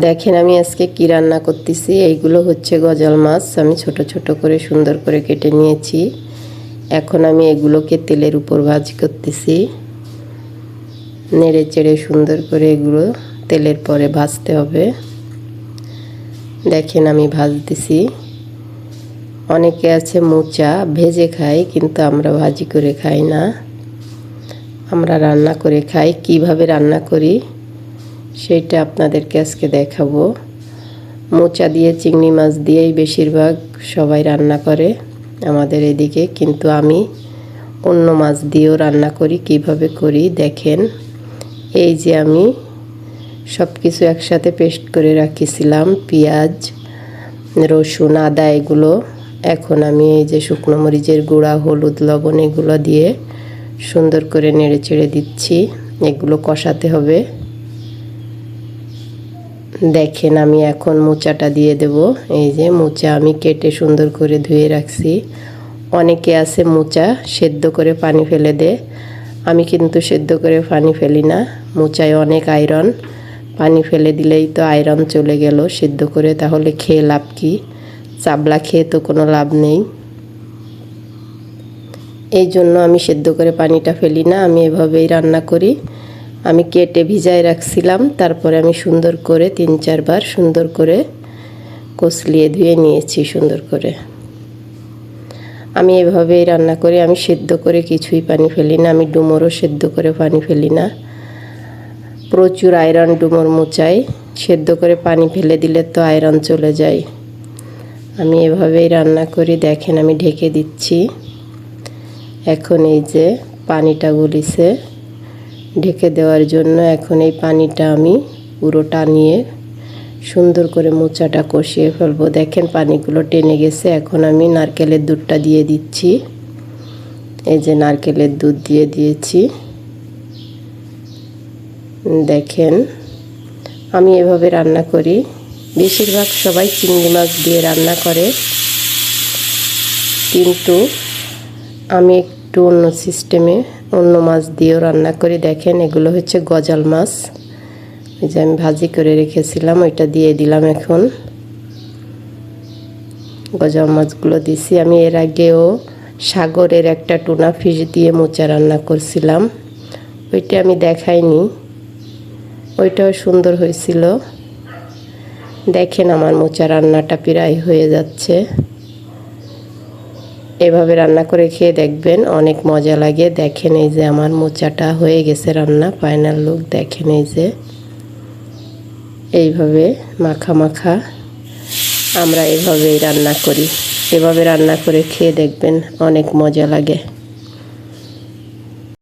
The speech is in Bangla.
দেখেন, আমি আজকে কি রান্না করতেছি? এইগুলো হচ্ছে গজাল মাছ। আমি ছোট ছোট করে সুন্দর করে কেটে নিয়েছি। এখন আমি এগুলোকে তেলের উপর ভাজি করতেছি। নেড়ে চেড়ে সুন্দর করে এগুলো তেলের পরে ভাজতে হবে। দেখেন, আমি ভাজতেছি। অনেকে আছে মোচা ভেজে খায়, কিন্তু আমরা ভাজি করে খাই না। আমরা রান্না করে খাই। কীভাবে রান্না করি? সেইটা আপনাদেরকে আজকে দেখাবো। মোচা দিয়ে, চিংড়ি মাছ দিয়েই বেশিরভাগ সবাই রান্না করে আমাদের এদিকে। কিন্তু আমি অন্য মাছ দিয়েও রান্না করি, কীভাবে করি দেখেন। এই যে আমি সব কিছু একসাথে পেস্ট করে রাখিছিলাম, পেঁয়াজ, রসুন, আদা, এগুলো। এখন আমি এই যে শুকনো মরিচের গুঁড়া, হলুদ, লবণ, এগুলো দিয়ে সুন্দর করে নেড়ে চেড়ে দিচ্ছি। এগুলো কষাতে হবে। দেখেন, আমি এখন মোচাটা দিয়ে দেব। এই যে মোচা আমি কেটে সুন্দর করে ধুয়ে রাখছি। অনেকে আছে মোচা সেদ্ধ করে পানি ফেলে দে আমি কিন্তু সেদ্ধ করে পানি ফেলি না। মোচায় অনেক আয়রন। পানি ফেলে দিলেই তো আয়রন চলে গেল সেদ্ধ করে, তাহলে খেয়ে লাভ কি? চাবলা খেয়ে তো কোনো লাভ নেই। এই জন্য আমি সেদ্ধ করে পানিটা ফেলি না, আমি এভাবেই রান্না করি। আমি কেটে ভিজায় রাখছিলাম, তারপরে আমি সুন্দর করে তিন চারবার সুন্দর করে কষলিয়ে ধুয়ে নিয়েছি সুন্দর করে। আমি এভাবেই রান্না করি, আমি সেদ্ধ করে কিছুই পানি ফেলি না, আমি ডুমোরও সেদ্ধ করে পানি ফেলি না। প্রচুর আয়রন ডুমোর মোচাই, সেদ্ধ করে পানি ফেলে দিলে তো আয়রন চলে যায়। আমি এভাবেই রান্না করি, দেখেন আমি ঢেকে দিচ্ছি। এখন এই যে পানিটা গলিছে। ঢেকে দেওয়ার জন্য এখন এই পানিটা আমি পুরোটা নিয়ে সুন্দর করে মোচাটা কষিয়ে ফেলব। দেখেন পানিগুলো টেনে গেছে। এখন আমি নারকেলের দুধটা দিয়ে দিচ্ছি। এই যে নারকেলের দুধ দিয়ে দিয়েছি। দেখেন, আমি এভাবে রান্না করি। বেশিরভাগ সবাই চিংড়ি মাছ দিয়ে রান্না করে। কিন্তু আমি একটু অন্য সিস্টেমে অন্য মাছ দিয়েও রান্না করে। দেখেন, এগুলো হচ্ছে গজাল মাছ। এই যে আমি ভাজি করে রেখেছিলাম, ওইটা দিয়ে দিলাম এখন। গজাল মাছগুলো দিছি। আমি এর আগেও সাগরের একটা টুনা ফিশ দিয়ে মোচা রান্না করছিলাম। ওইটা আমি দেখাইনি। ওইটাও সুন্দর হয়েছিল। দেখেন, আমার মোচা রান্নাটা প্রায় হয়ে যাচ্ছে। এভাবে রান্না করে খেয়ে দেখবেন অনেক মজা লাগে। দেখেন এই যে আমার মোচাটা হয়ে গেছে রান্না ফাইনাল লুক দেখেন এই যে। এইভাবে মাখা মাখা আমরা এভাবেই রান্না করি। এভাবে রান্না করে খেয়ে দেখবেন অনেক মজা লাগে।